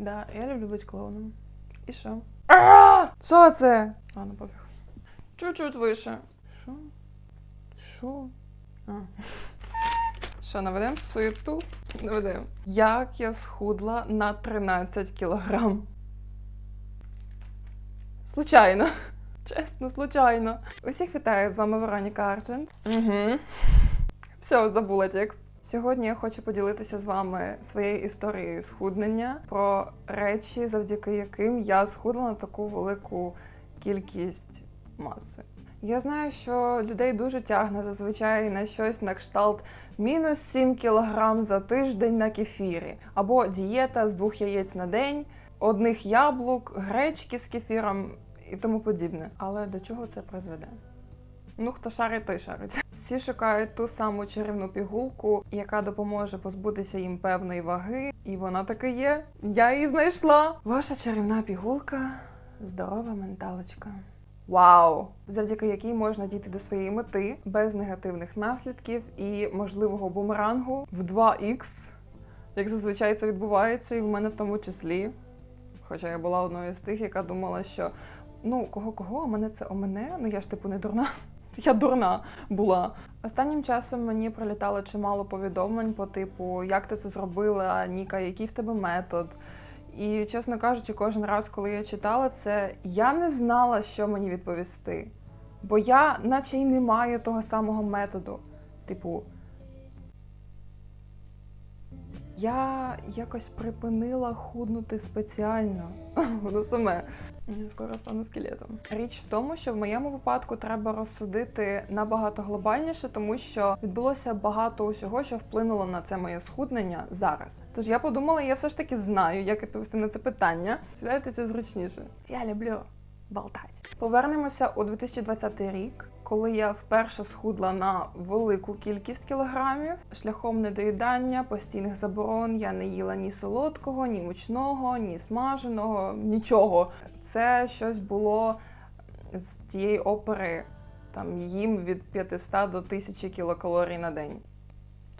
Да, я люблю бути клоуном. І що? Що це? Ладно, пофіг. Чуть-чуть вище. Що? Що? А. Що, наведемо суєту? Наведемо. Як я схудла на 13 кілограм? Случайно. Чесно, случайно. Усіх вітаю, з вами Вероніка Арчент. Угу. Все, забула текст. Сьогодні я хочу поділитися з вами своєю історією схуднення про речі, завдяки яким я схудла на таку велику кількість маси. Я знаю, що людей дуже тягне зазвичай на щось на кшталт мінус 7 кілограм за тиждень на кефірі, або дієта з двох яєць на день, одних яблук, гречки з кефіром і тому подібне. Але до чого це призведе? Ну, хто шарить, той шарить. Всі шукають ту саму чарівну пігулку, яка допоможе позбутися їм певної ваги, і вона таки є. Я її знайшла. Ваша чарівна пігулка здорова менталочка. Вау! Завдяки якій можна дійти до своєї мети без негативних наслідків і можливого бумерангу в 2х, як зазвичай це відбувається, і в мене в тому числі. Хоча я була одною з тих, яка думала, що ну кого кого, а мене це о мене. Ну я ж типу не дурна. Я дурна була. Останнім часом мені прилітало чимало повідомлень по типу, як ти це зробила, Ніка, який в тебе метод. І, чесно кажучи, кожен раз, коли я читала це, я не знала, що мені відповісти. Бо я, наче й не маю того самого методу. Типу, я якось припинила худнути спеціально. Воно саме. Я скоро стану скелетом. Річ в тому, що в моєму випадку треба розсудити набагато глобальніше, тому що відбулося багато усього, що вплинуло на це моє схуднення зараз. Тож я подумала, я все ж таки знаю, як відповісти на це питання. Сідайтеся зручніше. Я люблю болтати. Повернемося у 2020 рік, коли я вперше схудла на велику кількість кілограмів шляхом недоїдання, постійних заборон. Я не їла ні солодкого, ні мучного, ні смаженого, нічого. Це щось було з тієї опери. Там їм від 500 до 1000 кілокалорій на день.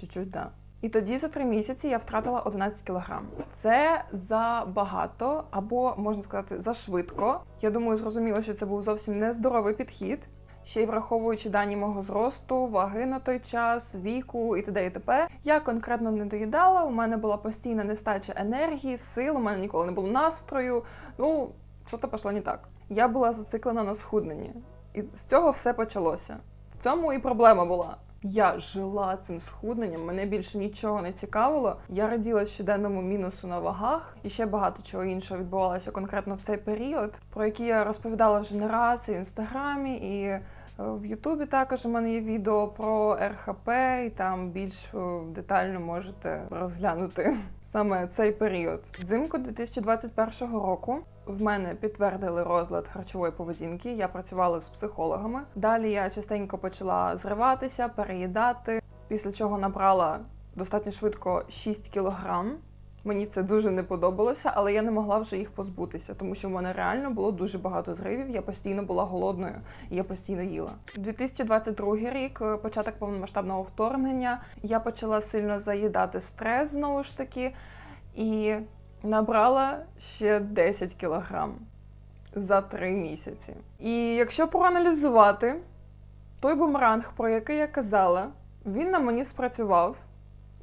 Чуть-чуть, так. Да. І тоді за три місяці я втратила 11 кілограм. Це забагато, або можна сказати, за швидко. Я думаю, зрозуміло, що це був зовсім нездоровий підхід. Ще й враховуючи дані мого зросту, ваги на той час, віку і т.д. і т.п. Я конкретно не доїдала. У мене була постійна нестача енергії, сил. У мене ніколи не було настрою. Ну, що то пішло не так. Я була зациклена на схудненні, і з цього все почалося. В цьому і проблема була. Я жила цим схудненням, мене більше нічого не цікавило. Я раділа щоденному мінусу на вагах, і ще багато чого іншого відбувалося конкретно в цей період, про який я розповідала вже не раз і в інстаграмі, і е, в Ютубі також у мене є відео про РХП, і там більш е, детально можете розглянути саме цей період. Взимку 2021 року в мене підтвердили розлад харчової поведінки. Я працювала з психологами. Далі я частенько почала зриватися, переїдати, після чого набрала достатньо швидко 6 кілограм. Мені це дуже не подобалося, але я не могла вже їх позбутися, тому що в мене реально було дуже багато зривів. Я постійно була голодною і я постійно їла. 2022 рік, е, початок повномасштабного вторгнення, я почала сильно заїдати стрес знову ж таки і набрала ще 10 кілограм за 3 місяці. І якщо проаналізувати той бумеранг, про який я казала, він на мені спрацював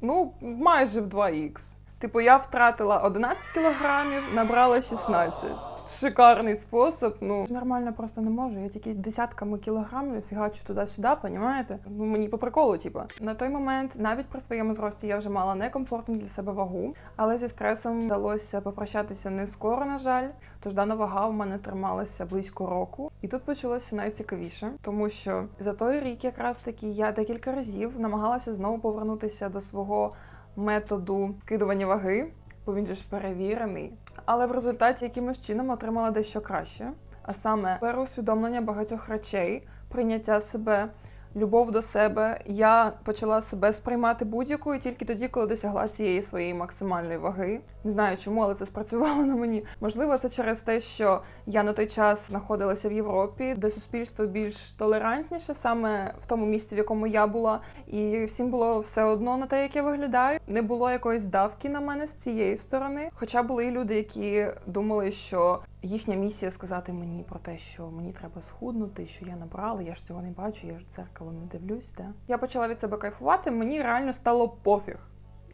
ну майже в 2х. Типу, я втратила 11 кілограмів, набрала 16. Шикарний спосіб. Ну нормально просто не можу. Я тільки десятками кілограмів фігачу туди-сюди, понімаєте? Ну мені по приколу, типу. На той момент, навіть при своєму зрості, я вже мала некомфортну для себе вагу, але зі стресом вдалося попрощатися не скоро, на жаль. Тож дана вага в мене трималася близько року, і тут почалося найцікавіше, тому що за той рік, якраз таки, я декілька разів намагалася знову повернутися до свого методу скидування ваги, бо він же ж перевірений. Але в результаті якимось чином отримала дещо краще, а саме переусвідомлення багатьох речей, прийняття себе, любов до себе. Я почала себе сприймати будь-якою тільки тоді, коли досягла цієї своєї максимальної ваги. Не знаю чому, але це спрацювало на мені. Можливо, це через те, що я на той час знаходилася в Європі, де суспільство більш толерантніше, саме в тому місці, в якому я була, і всім було все одно на те, як я виглядаю. Не було якоїсь давки на мене з цієї сторони. Хоча були і люди, які думали, що їхня місія сказати мені про те, що мені треба схуднути, що я набрала, я ж цього не бачу, я ж в дзеркало не дивлюсь. Да? Я почала від себе кайфувати, мені реально стало пофіг.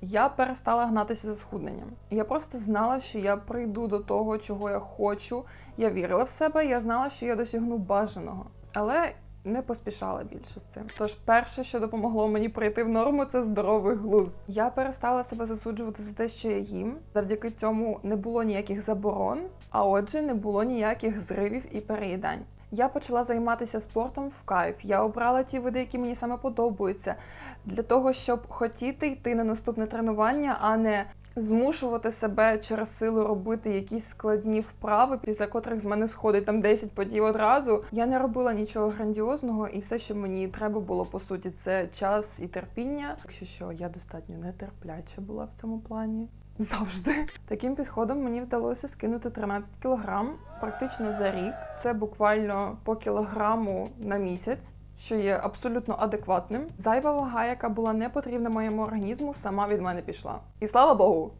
Я перестала гнатися за схудненням. Я просто знала, що я прийду до того, чого я хочу. Я вірила в себе, я знала, що я досягну бажаного. Але не поспішала більше з цим. Тож, перше, що допомогло мені прийти в норму, це здоровий глузд. Я перестала себе засуджувати за те, що я їм. Завдяки цьому не було ніяких заборон, а отже, не було ніяких зривів і переїдань. Я почала займатися спортом в кайф. Я обрала ті види, які мені саме подобаються, для того, щоб хотіти йти на наступне тренування, а не змушувати себе через силу робити якісь складні вправи, після котрих з мене сходить там 10 подій одразу. Я не робила нічого грандіозного, і все, що мені треба було по суті, це час і терпіння. Якщо що, я достатньо нетерпляча була в цьому плані. Завжди таким підходом мені вдалося скинути 13 кілограм практично за рік. Це буквально по кілограму на місяць. Що є абсолютно адекватним. Зайва вага, яка була не потрібна моєму організму, сама від мене пішла. І слава Богу,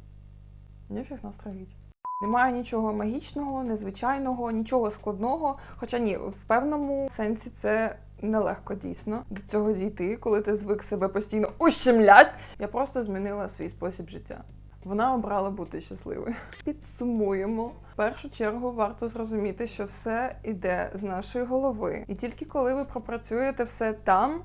ніфіг нас травіть. Немає нічого магічного, незвичайного, нічого складного. Хоча ні, в певному сенсі це нелегко дійсно до цього дійти, коли ти звик себе постійно ущемлять. Я просто змінила свій спосіб життя. Вона обрала бути щасливою. Підсумуємо. В першу чергу варто зрозуміти, що все йде з нашої голови. І тільки коли ви пропрацюєте все там,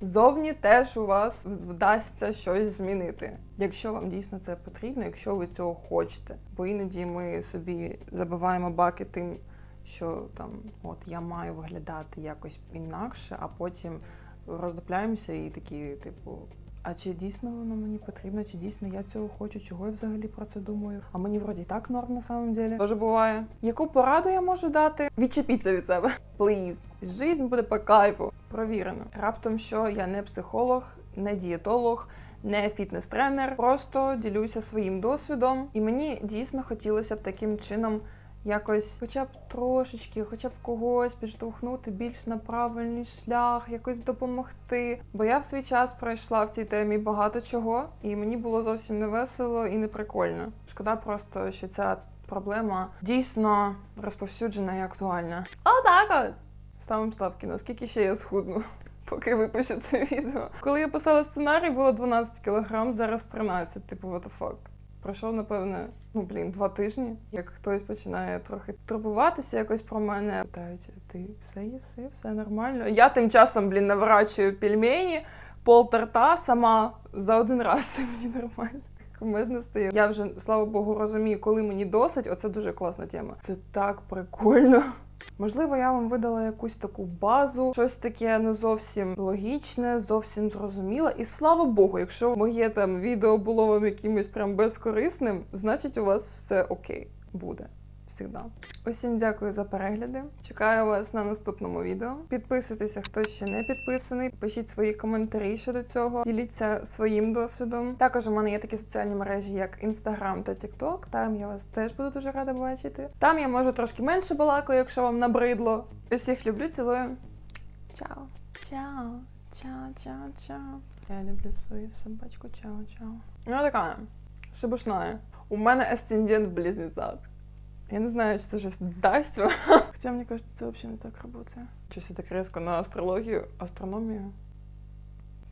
зовні теж у вас вдасться щось змінити. Якщо вам дійсно це потрібно, якщо ви цього хочете. Бо іноді ми собі забиваємо баки тим, що там от я маю виглядати якось інакше, а потім роздупляємося і такі, типу. А чи дійсно воно мені потрібно, чи дійсно я цього хочу, чого я взагалі про це думаю? А мені вроді так норм на самом деле. Тоже буває. Яку пораду я можу дати? Відчепіться від себе. Пліз. Жизнь буде по кайфу. Провірено. Раптом, що я не психолог, не дієтолог. Не фітнес-тренер, просто ділюся своїм досвідом, і мені дійсно хотілося б таким чином якось, хоча б трошечки, хоча б когось підштовхнути більш на правильний шлях, якось допомогти. Бо я в свій час пройшла в цій темі багато чого, і мені було зовсім не весело і не прикольно. Шкода просто, що ця проблема дійсно розповсюджена і актуальна. Отак от! Ставимо ставки, наскільки ще я схудну. Поки випущу це відео. Коли я писала сценарій, було 12 кілограм, зараз 13. Типу, what the fuck. Пройшов, напевне, ну блін, два тижні. Як хтось починає трохи турбуватися якось про мене, питають, ти все їси, все нормально. Я тим часом, блін, наворачую пельмені, пол торта сама за один раз. Мені нормально. Кумедно стає. Я вже, слава Богу, розумію, коли мені досить. Оце дуже класна тема. Це так прикольно. Можливо, я вам видала якусь таку базу, щось таке не зовсім логічне, зовсім зрозуміле. І слава Богу, якщо моє там відео було вам якимось прям безкорисним, значить у вас все окей буде. Всегда. Усім дякую за перегляди. Чекаю вас на наступному відео. Підписуйтеся, хто ще не підписаний. Пишіть свої коментарі щодо цього. Діліться своїм досвідом. Також у мене є такі соціальні мережі, як Instagram та TikTok. Там я вас теж буду дуже рада бачити. Там я можу трошки менше балакаю, якщо вам набридло. Усіх люблю, цілую. Чао. Чао. Чао, чао, чао. Я люблю свою собачку. Чао, чао. Ну така шебушная. У мене асцендент в близнецах. Я не знаю, что же даст вам. Хотя, мне кажется, это вообще не так работает. Я так резко на астрологію, астрономію.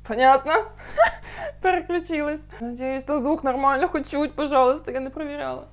Понятно? Переключилась. Надеюсь, там звук нормально хоть чуть, пожалуйста, я не провіряла.